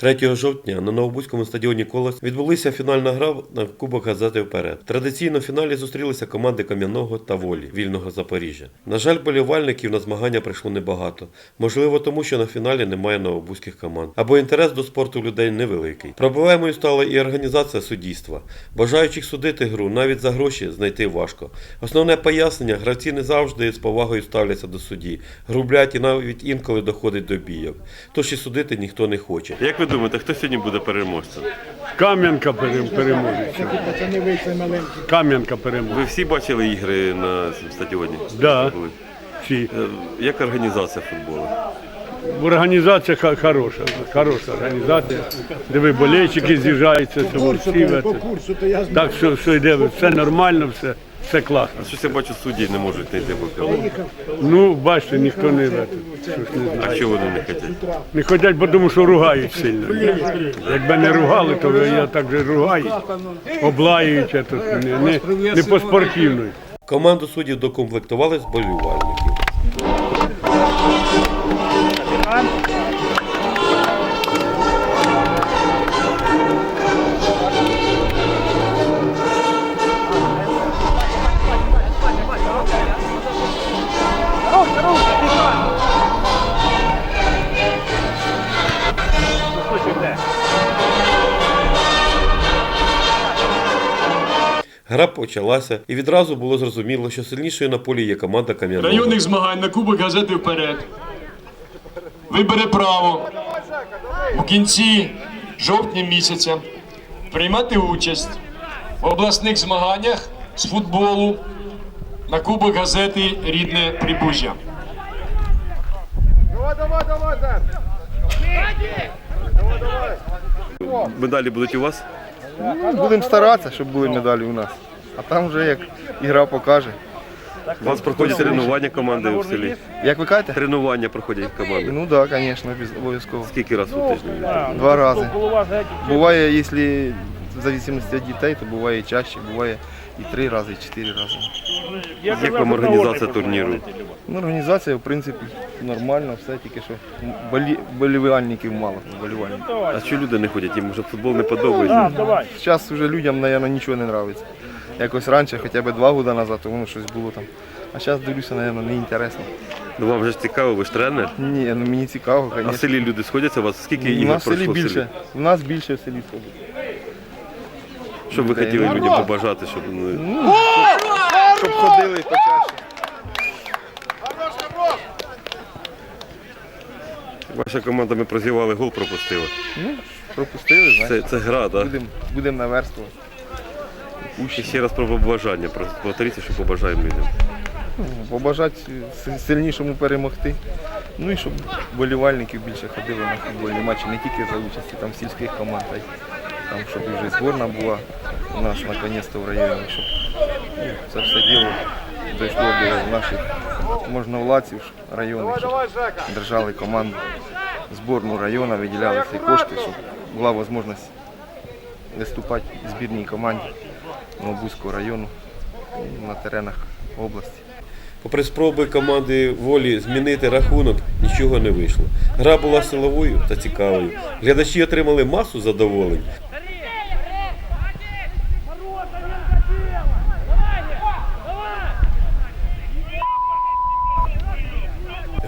3 жовтня на Новобузькому стадіоні Колос відбулася фінальна гра на Кубок газети вперед. Традиційно в фіналі зустрілися команди Кам'яного та Волі вільного Запоріжжя. На жаль, болівальників на змагання прийшло небагато. Можливо, тому що на фіналі немає новобузьких команд. Або інтерес до спорту людей невеликий. Проблемою стала і організація суддівства. Бажаючих судити гру навіть за гроші знайти важко. Основне пояснення гравці не завжди з повагою ставляться до судді, грублять і навіть інколи доходить до бійок. Тож і судити ніхто не хоче. Як ви думаєте, хто сьогодні буде переможцем? Кам'янка пере- переможе. Кам'янка переможе. Ви всі бачили ігри на стадіоні? Да. Були? Всі. Е, Як організація футболу? Організація ха- хороша, хороша організація, де ви болельщики з'їжджаються, це Курсу всі. по, по це. курсу, то я знаю. Так що все йде, все нормально, все, все класно. Щось я бачу, судді не можуть знайти по команді. Ну, бачите, ніхто не, це, знає. А чого вони не хочуть? не ходять, бо тому що ругають сильно. Якби не ругали, то я так же ругаю, облаюють, а не, не, не по спортивної. Команду суддів докомплектували з. Гра почалася, і відразу було зрозуміло, що сильнішою на полі є команда Кам'яного. районних змагань на Кубок газети вперед. Вибере право у кінці жовтня місяця приймати участь в обласних змаганнях з футболу на Кубок газети Рідне Прибужжя. Медалі будуть у вас? Будемо старатися, щоб були медалі у нас. А там вже як ігра покаже. У вас проходять тренування команди в селі. Як ви кажете? Тренування проходять команди. Ну так, да, звісно, без- обов'язково. Скільки разів у тиждень? Два рази. Буває, якщо в зависимості від дітей, то буває і чаще, буває і три рази, і чотири рази. Як вам організація турніру? Ну, організація, в принципі, нормальна, все тільки що болі... болівальників мало. Болівальників. А що люди не ходять? Їм вже футбол не подобається. Зараз вже людям, мабуть, нічого не подобається. Якось раніше, хоча б два роки назад, то воно щось було там. А зараз дивлюся, мабуть, не інтересно. Ну вам же ж цікаво, ви ж тренер. Ні, ну мені цікаво, А в селі люди сходяться, у вас скільки У ігор нас в селі в селі? більше. У нас більше в селі сходить. Що б ви хотіли людям побажати, щоб ну, Щоб ходили почаще. ваша команда ми прозівали, гол пропустила. Пропустили, знаєте. Це, це гра, так? Будемо будем наверстувати. І ще раз про побажання. Просто повторіться, що побажаємо людям. Побажати си- сильнішому перемогти. Ну і щоб болівальників більше ходили на футбольні матчі, не тільки за участі там сільських команд, а й там, щоб вже зборна була у нас наконець-то в районі, щоб ну, це все діло дійшло до наших можновладців районних, щоб держали команду зборну району, виділяли ці кошти, щоб була можливість виступати в збірній команді Новобузького району на теренах області. Попри спроби команди волі змінити рахунок, нічого не вийшло. Гра була силовою та цікавою. Глядачі отримали масу задоволень.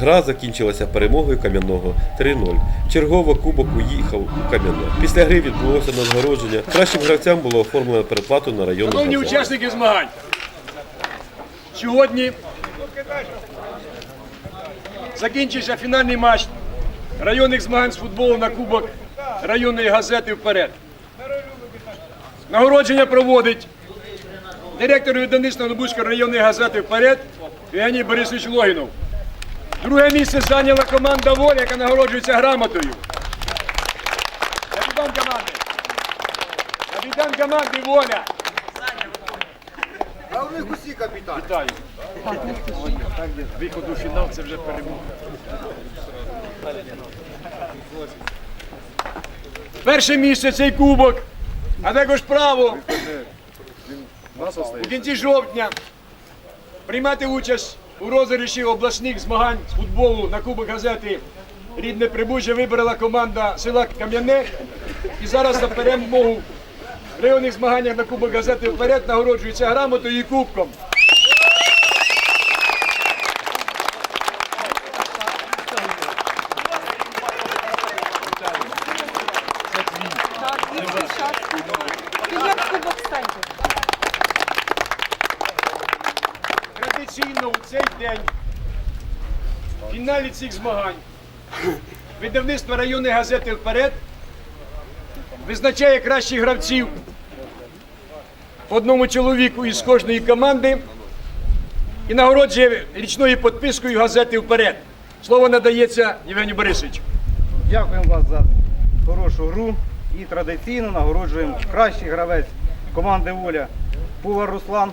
Гра закінчилася перемогою Кам'яного 3-0. Чергово кубок уїхав у Кам'яне. Після гри відбулося нагородження. Кращим гравцям було оформлено переплату на районну Шановні учасники змагань, сьогодні закінчився фінальний матч районних змагань з футболу на Кубок районної газети вперед. Нагородження проводить директор Нобузької районної газети вперед Євгеній Борисович Логінов. Друге місце зайняла команда Воля, яка нагороджується грамотою. Капітан команди. Капітан команди Воля. А у них усі капітани. Вітаю. Виход у фінал це вже перемога. Перше місце цей кубок, а також право у кінці жовтня приймати участь у розіграші обласних змагань з футболу на Кубок газети рідне Прибужжя вибрала команда села Кам'яне. І зараз за перемогу в районних змаганнях на Кубок газети вперед нагороджується грамотою і кубком. Так, і сейчас. Підняв кубок станьте. Традиційно у цей день в фіналі цих змагань видавництво районної газети вперед визначає кращих гравців по одному чоловіку із кожної команди і нагороджує річною підпискою газети вперед. Слово надається Євгенію Борисовичу. Дякуємо вас за хорошу гру і традиційно нагороджуємо кращий гравець команди Воля Пувар Руслан.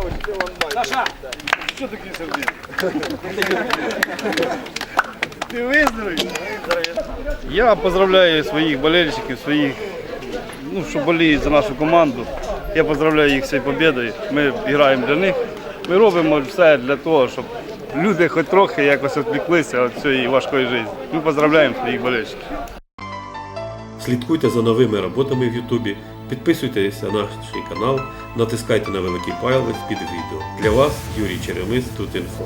Їх болець. Ти виздоровів? Я поздравляю своїх болельщиків, своїх, ну, що боліють за нашу команду. Я поздравляю їх з цією победою. Ми граємо для них. Ми робимо все для того, щоб люди хоч трохи якось відвлеклися від цієї важкої життя. Ми поздравляємо своїх болельщиків. Слідкуйте за новими роботами в Ютубі, підписуйтесь на наш канал, натискайте на великий палець під відео. Для вас Юрій Черемис тут інфо.